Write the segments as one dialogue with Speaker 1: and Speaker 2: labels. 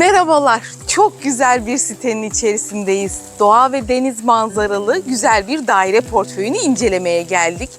Speaker 1: Merhabalar. Çok güzel bir sitenin içerisindeyiz. Doğa ve deniz manzaralı güzel bir daire portföyünü incelemeye geldik.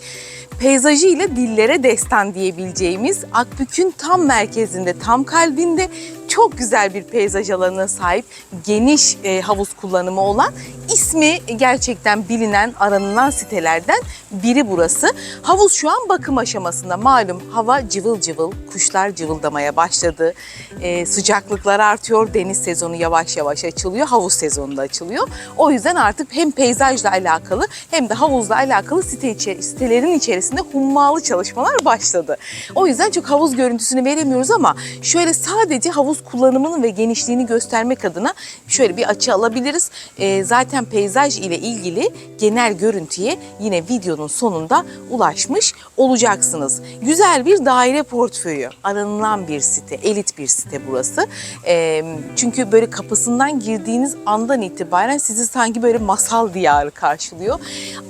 Speaker 1: Peyzajı ile dillere destan diyebileceğimiz Akbük'ün tam merkezinde, tam kalbinde çok güzel bir peyzaj alanına sahip geniş e, havuz kullanımı olan ismi gerçekten bilinen aranılan sitelerden biri burası. Havuz şu an bakım aşamasında malum hava cıvıl cıvıl kuşlar cıvıldamaya başladı. E, sıcaklıklar artıyor deniz sezonu yavaş yavaş açılıyor havuz sezonu da açılıyor. O yüzden artık hem peyzajla alakalı hem de havuzla alakalı site içi- sitelerin içerisinde hummalı çalışmalar başladı. O yüzden çok havuz görüntüsünü veremiyoruz ama şöyle sadece havuz kullanımını ve genişliğini göstermek adına şöyle bir açı alabiliriz. Ee, zaten peyzaj ile ilgili genel görüntüye yine videonun sonunda ulaşmış olacaksınız. Güzel bir daire portföyü, aranılan bir site, elit bir site burası. Ee, çünkü böyle kapısından girdiğiniz andan itibaren sizi sanki böyle masal diyarı karşılıyor.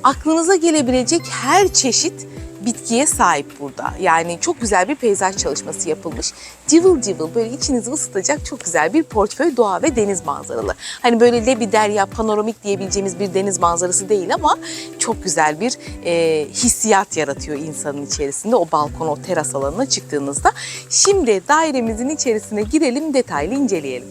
Speaker 1: Aklınıza gelebilecek her çeşit bitkiye sahip burada. Yani çok güzel bir peyzaj çalışması yapılmış. Cıvıl cıvıl böyle içinizi ısıtacak çok güzel bir portföy doğa ve deniz manzaralı. Hani böyle lebi derya panoramik diyebileceğimiz bir deniz manzarası değil ama çok güzel bir e, hissiyat yaratıyor insanın içerisinde o balkon o teras alanına çıktığınızda. Şimdi dairemizin içerisine girelim detaylı inceleyelim.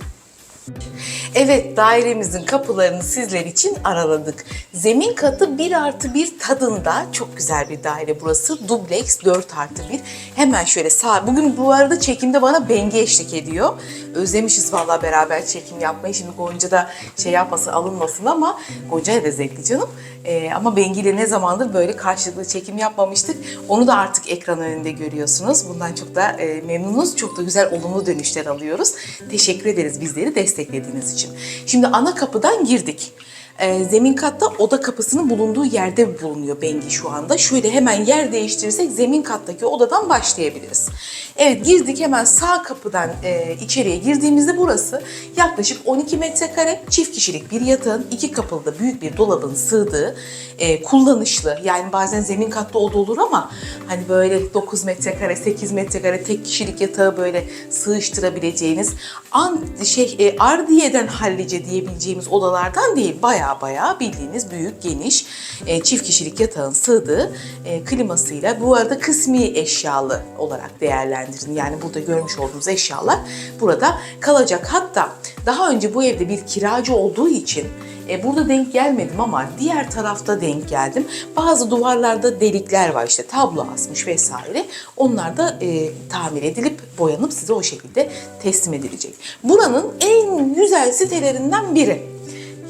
Speaker 1: Evet dairemizin kapılarını sizler için araladık. Zemin katı 1 artı 1 tadında çok güzel bir daire burası. Dubleks 4 artı 1. Hemen şöyle sağ. Bugün bu arada çekimde bana Bengi eşlik ediyor. Özlemişiz vallahi beraber çekim yapmayı. Şimdi Gonca da şey yapmasın alınmasın ama Gonca da zevkli canım. Ee, ama Bengi ile ne zamandır böyle karşılıklı çekim yapmamıştık. Onu da artık ekran önünde görüyorsunuz. Bundan çok da e, memnunuz. Çok da güzel olumlu dönüşler alıyoruz. Teşekkür ederiz bizleri desteklediğiniz için. Şimdi ana kapıdan girdik. Ee, zemin katta oda kapısının bulunduğu yerde bulunuyor Bengi şu anda. Şöyle hemen yer değiştirirsek zemin kattaki odadan başlayabiliriz. Evet girdik hemen sağ kapıdan e, içeriye girdiğimizde burası yaklaşık 12 metrekare çift kişilik bir yatağın iki kapılı da büyük bir dolabın sığdığı e, kullanışlı. Yani bazen zemin katta oda olur ama hani böyle 9 metrekare 8 metrekare tek kişilik yatağı böyle sığıştırabileceğiniz an, şey e, ardiyeden hallice diyebileceğimiz odalardan değil baya baya bildiğiniz büyük geniş e, çift kişilik yatağın sığdığı e, klimasıyla bu arada kısmi eşyalı olarak değerlendirin. Yani burada görmüş olduğunuz eşyalar burada kalacak. Hatta daha önce bu evde bir kiracı olduğu için e, burada denk gelmedim ama diğer tarafta denk geldim. Bazı duvarlarda delikler var işte tablo asmış vesaire. Onlar da e, tamir edilip boyanıp size o şekilde teslim edilecek. Buranın en güzel sitelerinden biri.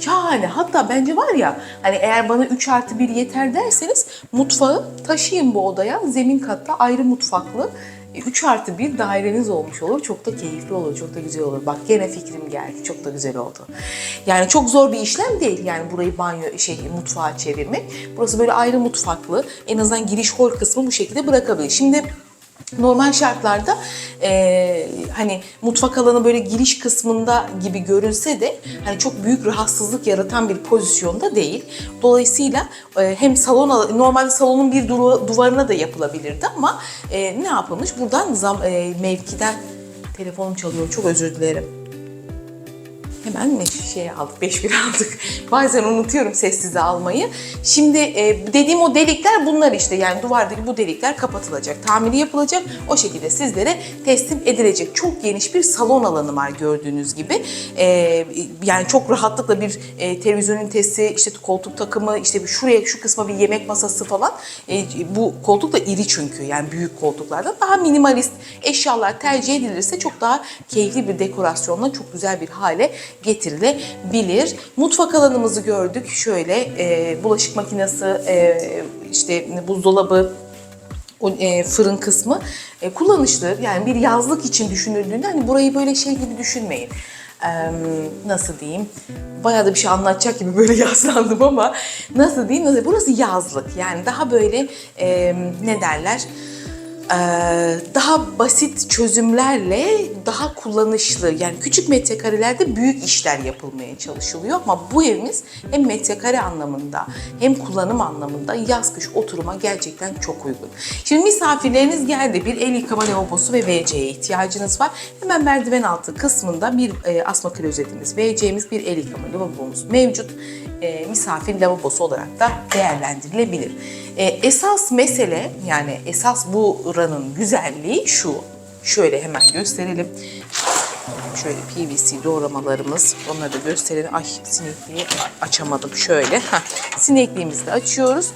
Speaker 1: Yani hatta bence var ya hani eğer bana 3 artı 1 yeter derseniz mutfağı taşıyın bu odaya. Zemin katta ayrı mutfaklı 3 artı 1 daireniz olmuş olur. Çok da keyifli olur, çok da güzel olur. Bak gene fikrim geldi. Çok da güzel oldu. Yani çok zor bir işlem değil yani burayı banyo, şey mutfağa çevirmek. Burası böyle ayrı mutfaklı. En azından giriş hol kısmı bu şekilde bırakabilir. Şimdi Normal şartlarda eee, hani mutfak alanı böyle giriş kısmında gibi görünse de hani çok büyük rahatsızlık yaratan bir pozisyonda değil. Dolayısıyla eee, hem salon normalde salonun bir duvarına da yapılabilirdi ama eee, ne yapılmış? Buradan zam, eee, mevkiden telefonum çalıyor. Çok özür dilerim. Hemen ne şey aldık, 5 bir aldık. Bazen unutuyorum sessize almayı. Şimdi e, dediğim o delikler bunlar işte. Yani duvardaki bu delikler kapatılacak, tamiri yapılacak. O şekilde sizlere teslim edilecek. Çok geniş bir salon alanı var gördüğünüz gibi. E, yani çok rahatlıkla bir e, televizyon ünitesi, işte koltuk takımı, işte şuraya şu kısma bir yemek masası falan. E, bu koltuk da iri çünkü. Yani büyük koltuklardan daha minimalist eşyalar tercih edilirse çok daha keyifli bir dekorasyonla çok güzel bir hale getirilebilir. Mutfak alanımızı gördük. Şöyle e, bulaşık makinesi, e, işte buzdolabı, e, fırın kısmı e, kullanışlı. Yani bir yazlık için düşünüldüğünde hani burayı böyle şey gibi düşünmeyin. Eee, nasıl diyeyim? Bayağı da bir şey anlatacak gibi böyle yazlandım ama nasıl diyeyim? Nasıl? Burası yazlık. Yani daha böyle e, ne derler? Ee, daha basit çözümlerle daha kullanışlı yani küçük metrekarelerde büyük işler yapılmaya çalışılıyor ama bu evimiz hem metrekare anlamında hem kullanım anlamında yaz kış oturuma gerçekten çok uygun. Şimdi misafirleriniz geldi bir el yıkama lavabosu ve WC'ye ihtiyacınız var. Hemen merdiven altı kısmında bir e, asma klozetimiz, WC'miz bir el yıkama lavabomuz mevcut. E, misafir lavabosu olarak da değerlendirilebilir. E, esas mesele yani esas buranın güzelliği şu. Şöyle hemen gösterelim. Şöyle PVC doğramalarımız. Onları da gösterelim. Ay sinekliği açamadım. Şöyle. Heh. Sinekliğimizi de açıyoruz.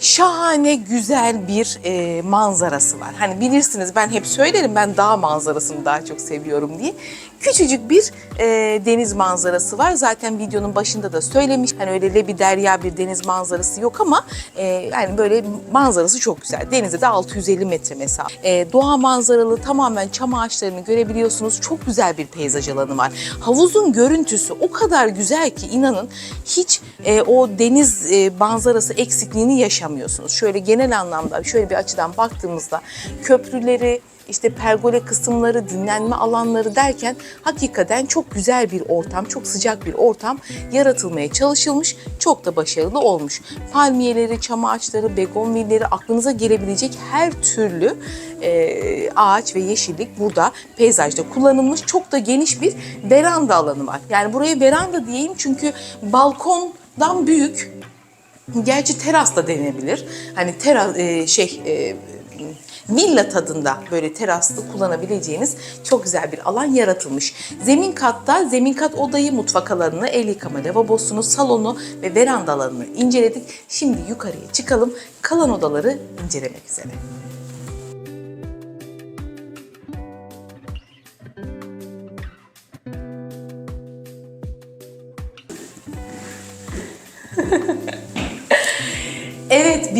Speaker 1: Şahane güzel bir e, manzarası var. Hani bilirsiniz ben hep söylerim ben dağ manzarasını daha çok seviyorum diye. Küçücük bir e, deniz manzarası var. Zaten videonun başında da söylemiş. Hani öyle lebi derya bir deniz manzarası yok ama e, yani böyle manzarası çok güzel. Denize de 650 metre mesafe. E, doğa manzaralı tamamen çam ağaçlarını görebiliyorsunuz. Çok güzel bir peyzaj alanı var. Havuzun görüntüsü o kadar güzel ki inanın hiç e, o deniz e, manzarası eksikliğini yaşamıyorsunuz. Şöyle genel anlamda şöyle bir açıdan baktığımızda köprüleri, işte pergole kısımları, dinlenme alanları derken hakikaten çok güzel bir ortam, çok sıcak bir ortam yaratılmaya çalışılmış. Çok da başarılı olmuş. Palmiyeleri, çam ağaçları, begonvilleri, aklınıza gelebilecek her türlü e, ağaç ve yeşillik burada peyzajda kullanılmış. Çok da geniş bir veranda alanı var. Yani buraya veranda diyeyim çünkü balkondan büyük Gerçi teras da denebilir. Hani teras e, şey e, villa tadında böyle teraslı kullanabileceğiniz çok güzel bir alan yaratılmış. Zemin katta zemin kat odayı, mutfak alanını, el yıkama lavabosunu, salonu ve veranda alanını inceledik. Şimdi yukarıya çıkalım. Kalan odaları incelemek üzere.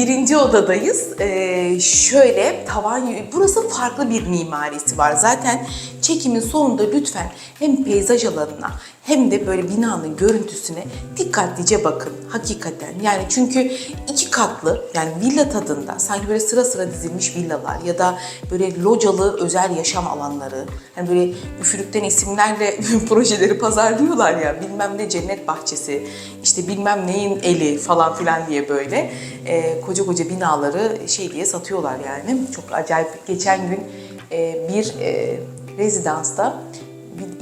Speaker 1: Birinci odadayız. Ee, şöyle tavan, burası farklı bir mimarisi var. Zaten çekimin sonunda lütfen hem peyzaj alanına hem de böyle binanın görüntüsüne dikkatlice bakın. Hakikaten yani çünkü iki katlı yani villa tadında sanki böyle sıra sıra dizilmiş villalar ya da böyle localı özel yaşam alanları. Hani böyle üfürükten isimlerle projeleri pazarlıyorlar ya bilmem ne cennet bahçesi işte bilmem neyin eli falan filan diye böyle e, koca koca binaları şey diye satıyorlar yani. Çok acayip. Geçen gün e, bir e, rezidansta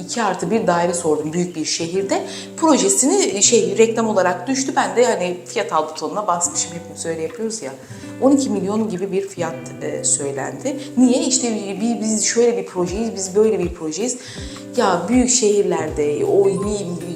Speaker 1: iki artı bir daire sordum büyük bir şehirde. Projesini şey reklam olarak düştü. Ben de hani fiyat al butonuna basmışım. Hepimiz öyle yapıyoruz ya. 12 milyon gibi bir fiyat e, söylendi. Niye? İşte bir, biz şöyle bir projeyiz, biz böyle bir projeyiz. Ya büyük şehirlerde o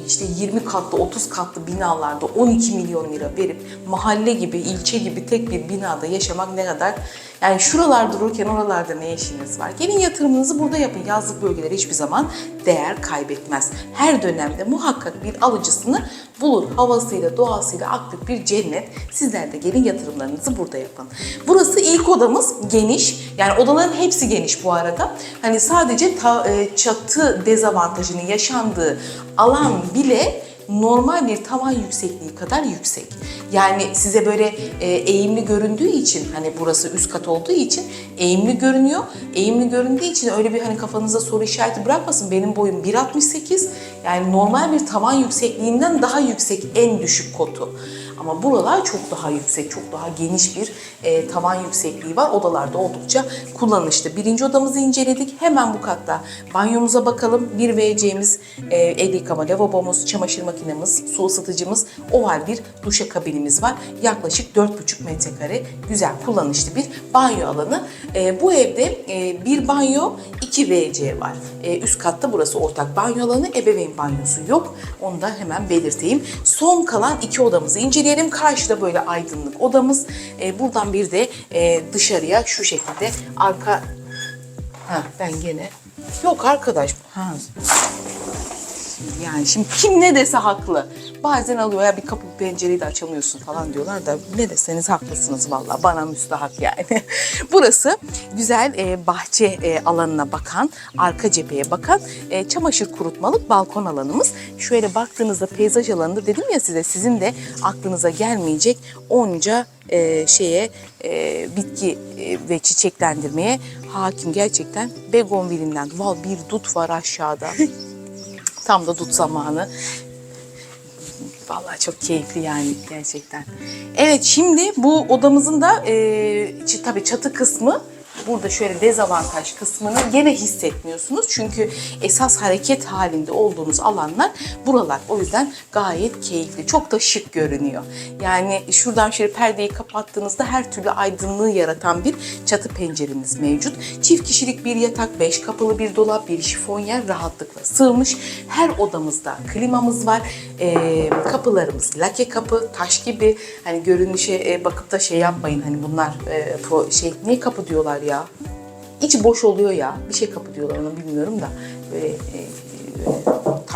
Speaker 1: işte 20 katlı, 30 katlı binalarda 12 milyon lira verip mahalle gibi, ilçe gibi tek bir binada yaşamak ne kadar yani şuralar dururken oralarda ne işiniz var? Gelin yatırımınızı burada yapın. Yazlık bölgeler hiçbir zaman değer kaybetmez. Her dönemde muhakkak bir alıcısını bulur. Havasıyla, doğasıyla aktif bir cennet. Sizler de gelin yatırımlarınızı burada yapın. Burası ilk odamız geniş. Yani odaların hepsi geniş bu arada. Hani sadece ta- e, çatı dezavantajının yaşandığı alan bile normal bir tavan yüksekliği kadar yüksek. Yani size böyle e, eğimli göründüğü için hani burası üst kat olduğu için eğimli görünüyor. Eğimli göründüğü için öyle bir hani kafanıza soru işareti bırakmasın. Benim boyum 1.68 yani normal bir tavan yüksekliğinden daha yüksek en düşük kotu. Ama buralar çok daha yüksek, çok daha geniş bir e, tavan yüksekliği var. Odalarda oldukça kullanışlı. Birinci odamızı inceledik. Hemen bu katta banyomuza bakalım. Bir WC'miz, e, el yıkama lavabomuz, çamaşır makinemiz, su ısıtıcımız, oval bir duşakabinimiz var. Yaklaşık 4,5 metrekare güzel kullanışlı bir banyo alanı. E, bu evde e, bir banyo, iki WC var. E, üst katta burası ortak banyo alanı, ebeveyn banyosu yok. Onu da hemen belirteyim. Son kalan iki odamızı inceleyelim. Karşıda böyle aydınlık odamız. E, buradan bir de e, dışarıya şu şekilde arka... Ha ben gene... Yok arkadaş. Ha. Şimdi yani şimdi kim ne dese haklı. Bazen alıyor ya bir kapı bir pencereyi de açamıyorsun falan diyorlar da ne deseniz haklısınız vallahi bana müstahak yani. Burası güzel e, bahçe e, alanına bakan, arka cepheye bakan e, çamaşır kurutmalık balkon alanımız. Şöyle baktığınızda peyzaj alanında dedim ya size sizin de aklınıza gelmeyecek onca e, şeye e, bitki e, ve çiçeklendirmeye hakim gerçekten begonvilinden. Val bir dut var aşağıda. Tam da dut zamanı. Vallahi çok keyifli yani gerçekten. Evet şimdi bu odamızın da e, tabii çatı kısmı burada şöyle dezavantaj kısmını gene hissetmiyorsunuz. Çünkü esas hareket halinde olduğunuz alanlar buralar. O yüzden gayet keyifli. Çok da şık görünüyor. Yani şuradan şöyle perdeyi kapattığınızda her türlü aydınlığı yaratan bir çatı penceremiz mevcut. Çift kişilik bir yatak, beş kapılı bir dolap, bir şifonyer rahatlıkla sığmış. Her odamızda klimamız var. Ee, kapılarımız lake kapı, taş gibi. Hani görünüşe e, bakıp da şey yapmayın. Hani bunlar e, şey niye kapı diyorlar? İçi boş oluyor ya. Bir şey kapı diyorlar onu bilmiyorum da. Böyle e,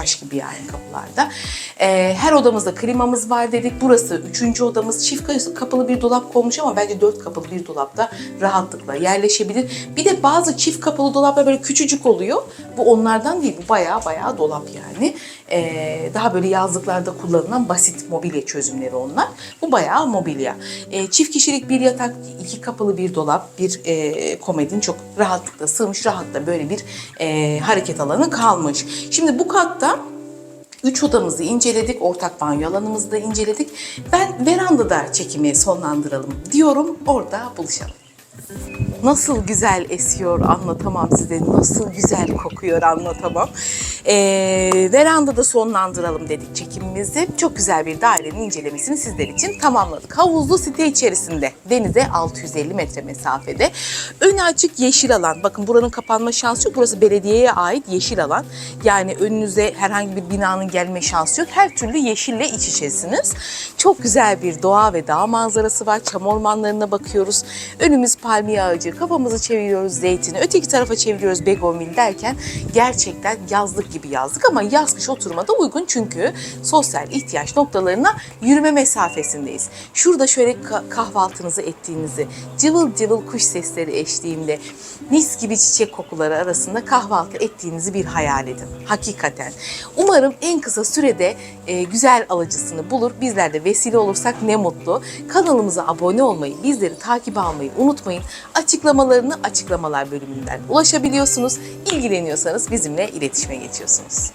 Speaker 1: taş gibi yani kapılarda. Ee, her odamızda klimamız var dedik. Burası üçüncü odamız. Çift kapılı bir dolap konmuş ama bence dört kapılı bir dolapta rahatlıkla yerleşebilir. Bir de bazı çift kapılı dolaplar böyle küçücük oluyor. Bu onlardan değil. Bu bayağı bayağı dolap yani. Ee, daha böyle yazlıklarda kullanılan basit mobilya çözümleri onlar. Bu bayağı mobilya. Ee, çift kişilik bir yatak, iki kapılı bir dolap, bir e, komedin çok rahatlıkla sığmış. Rahatla böyle bir e, hareket alanı kalmış. Şimdi bu katta Üç odamızı inceledik, ortak banyo alanımızı da inceledik. Ben verandada çekimi sonlandıralım diyorum, orada buluşalım. Nasıl güzel esiyor anlatamam size. Nasıl güzel kokuyor anlatamam. Ee, verandada sonlandıralım dedik çekimimizi. Çok güzel bir dairenin incelemesini sizler için tamamladık. Havuzlu site içerisinde. Denize 650 metre mesafede. Önü açık yeşil alan. Bakın buranın kapanma şansı yok. Burası belediyeye ait yeşil alan. Yani önünüze herhangi bir binanın gelme şansı yok. Her türlü yeşille iç içesiniz. Çok güzel bir doğa ve dağ manzarası var. Çam ormanlarına bakıyoruz. Önümüz palmiye ağacı. Kafamızı çeviriyoruz zeytini. Öteki tarafa çeviriyoruz begonvil derken gerçekten yazlık gibi yazlık ama yaz kış oturmada uygun çünkü sosyal ihtiyaç noktalarına yürüme mesafesindeyiz. Şurada şöyle ka- kahvaltınızı ettiğinizi, cıvıl cıvıl kuş sesleri eşliğinde mis gibi çiçek kokuları arasında kahvaltı ettiğinizi bir hayal edin. Hakikaten. Umarım en kısa sürede e, güzel alıcısını bulur. Bizler de vesile olursak ne mutlu. Kanalımıza abone olmayı, bizleri takip almayı unutmayın. Açıklamalarını açıklamalar bölümünden ulaşabiliyorsunuz. İlgileniyorsanız bizimle iletişime geçiyorsunuz.